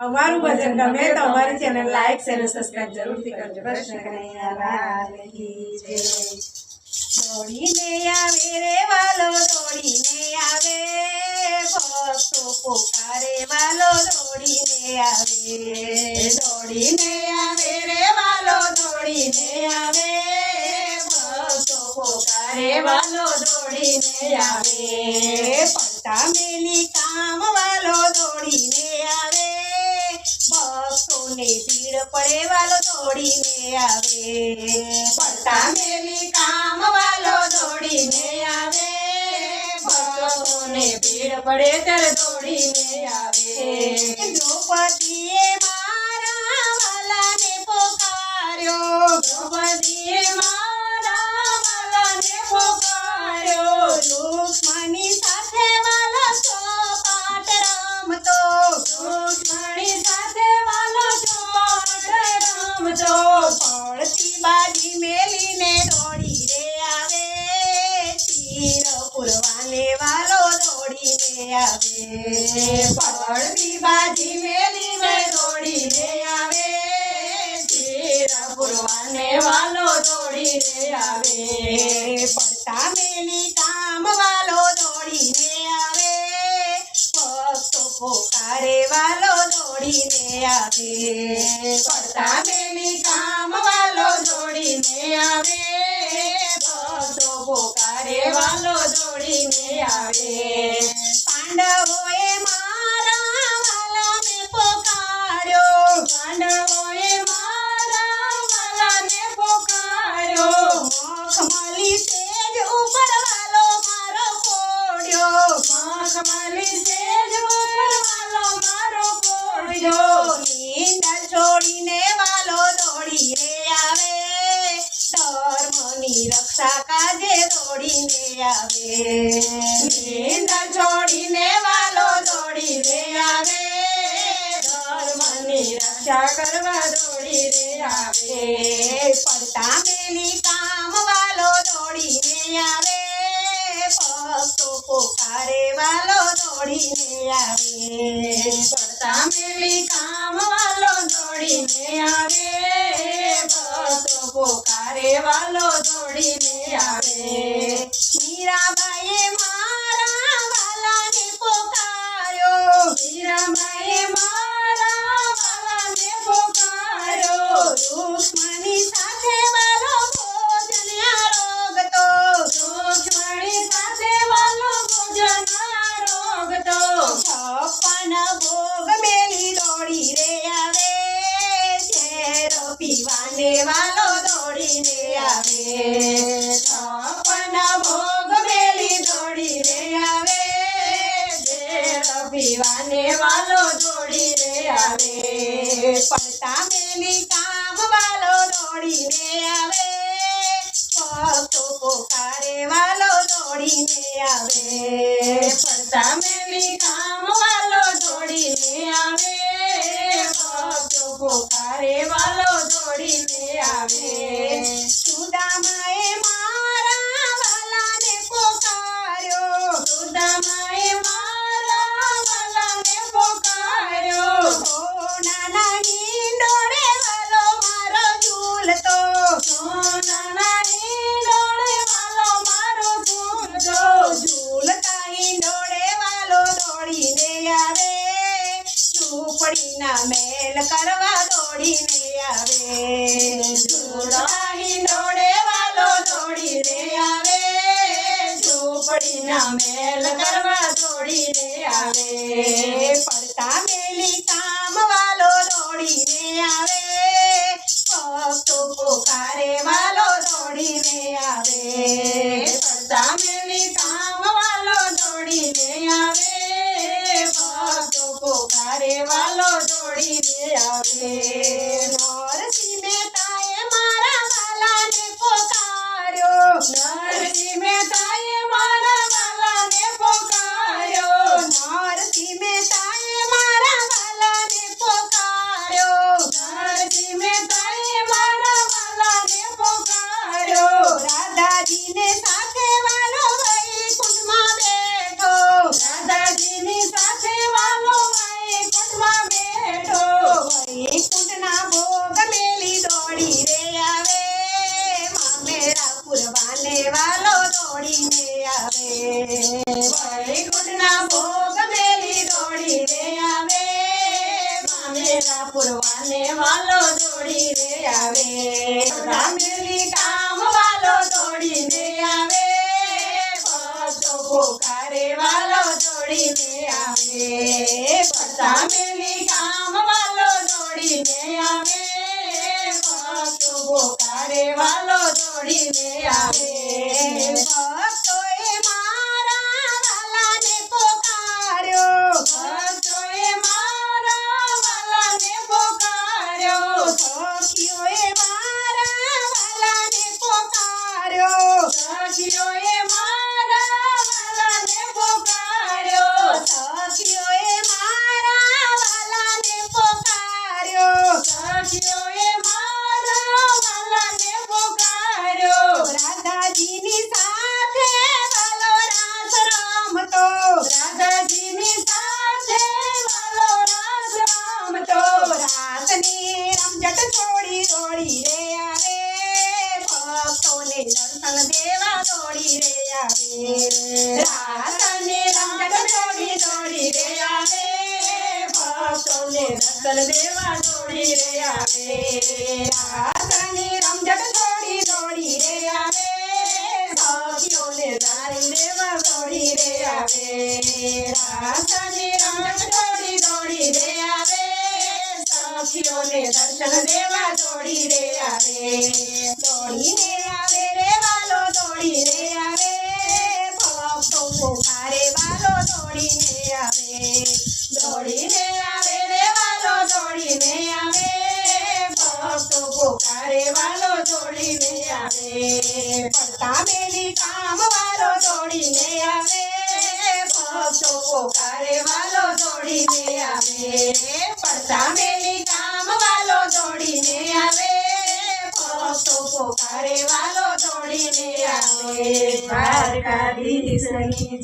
અમારું ભજન ગમે તો અમારી ચેનલ લાઈક શેર સબસ્ક્રાઇબ જરૂરથી કરજો. કૃષ્ણ દોડીને આવે રે વાલો દોડીને આવે. ભક્તો પોકારે વાલો દોડીને આવે. દોડીને આવે રે વાલો દોડીને આવે. ભક્તો પોકારે વાલો દોડીને આવે. પડતા મેલી કામ પડે વાલો દોડીને આવે. પડતા મેલી કામ વાલો દોડીને આવે. ભક્તોને ભીડ પડે ત્યારે દોડીને આવે. દ્રૌપદીએ મારા વાલાને પોકાર્યો. દ્રૌપદીએ મારા વાલાને પોકાર્યો. રૂક્ષ્મણી આવે પડતી બાજી દોડી દોડીને આવે તીર પુરવાને વાલો દોડીને આવે મખમલી સેજ ઉપર વાલો મારો કોડ્યો મખમલી સેજ ઉપર વાલો મારો કોડ્યો નીંદ છોડીને વાલો દોડી રે આવે. ધર્મની રક્ષા કાજે દોડીને આવે. નીંદર છોડીને વાલો દોડી રે આવે. ધર્મની રક્ષા કરવા દોડી રે આવે. પડતા મેલી વાલો દોડીને આવે. પડતા મેલી કામ વાલો દોડીને આવે. ભક્તો પોકારે વાલો દોડીને પીવાને વાલો દોડીને આવે. છપ્પન ભોગ મેલી દોડી રે આવે પીવાને વાલો દોડી રે આવે. પડતા મેલી કામ વાલો દોડીને આવે. ભક્તો પોકારે વાલો દોડીને આવે. પડતા મેલી કામ વાલો મેલ કરવા દોડીને આવે. ઝૂલતા દોડે વાલો દોડીને આવે. ઝૂંપડીના મેલ કરવા દોડીને આવે. પડતા મેલી કામ Inés. ભક્તો પોકારે વાલો જોડીને આવે પતામેલી કામ વાલો જોડીને આવે, ભક્ત પોકારે વાલો દોડીને આવે ભક્તોએ દર્શન દેવા દોડી રે આવે રાસની રમઝટ દોડી દોડી રે આવે સખીઓને દારી દેવા દોડી રે આવે રાસની રમઝટ દોડી દોડી રે આવે સખીઓને દર્શન દેવા દોડી રે આવે દોડીને આવે રે વાલો દોડીને આવે ભક્તો પોકારે વાલો દોડીને આવે પોકારે વાલો દોડીને આવે પડતા મેલી કામ વાલો દોડીને આવે ભક્તો પોકારે વાલો દોડીને આવે દ્વારકાધીશની જય.